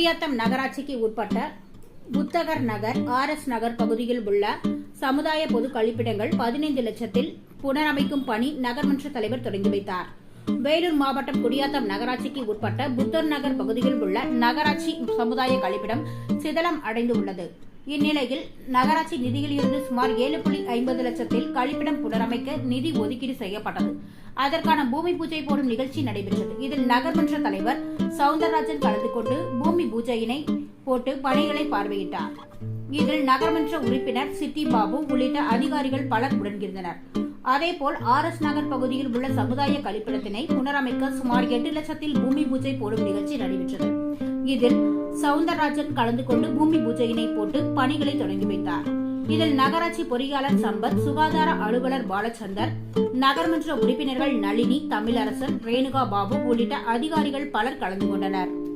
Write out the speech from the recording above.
குடியாத்தம் நகராட்சிக்கு உட்பட்ட புத்தகர் நகர் R S நகர் பகுதியில் உள்ள சமுதாய பொது கழிப்பிடங்கள் பதினைந்து லட்சத்தில் புனரமைக்கும் பணி நகர்மன்ற தலைவர் தொடங்கி வைத்தார். வேலூர் மாவட்டம் குடியாத்தம் நகராட்சிக்கு உட்பட்ட புத்தர் நகர் பகுதியில் உள்ள நகராட்சி சமுதாய கழிப்பிடம் சிதலம் அடைந்து உள்ளது இந்நிலையில் நகராட்சி நிதியில் இருந்து சுமார் ஏழு புள்ளி ஐம்பது லட்சத்தில் கழிப்பிடம் புனரமைக்க நிதி ஒதுக்கீடு செய்யப்பட்டது. அதற்கான பூமி பூஜை போடும் நிகழ்ச்சி நடைபெற்றது. இதில் நகர்மன்ற தலைவர் சவுந்தரராஜன் கலந்து கொண்டு பூமி பூஜையினை போட்டு பணிகளை பார்வையிட்டார். இதில் நகர்மன்ற உறுப்பினர் சித்தி பாபு உள்ளிட்ட அதிகாரிகள் பலர் உடனிருந்தனர் அதேபோல் ஆர் எஸ் நகர் பகுதியில் உள்ள சமுதாய கழிப்பிடத்தினை புனரமைக்க சுமார் எட்டு லட்சத்தில் பூமி பூஜை போடும் நிகழ்ச்சி நடைபெற்றது. இதில் சவுந்தரராஜன் கலந்து கொண்டு பூமி பூஜையினை போட்டு பணிகளை தொடங்கி வைத்தார். இதில் நகராட்சி பொறியாளர் சம்பத் சுகாதார அலுவலர் பாலச்சந்தர் நகர்மன்ற உறுப்பினர்கள் நளினி தமிழரசன் ரேணுகா பாபு உள்ளிட்ட அதிகாரிகள் பலர் கலந்து கொண்டனர்.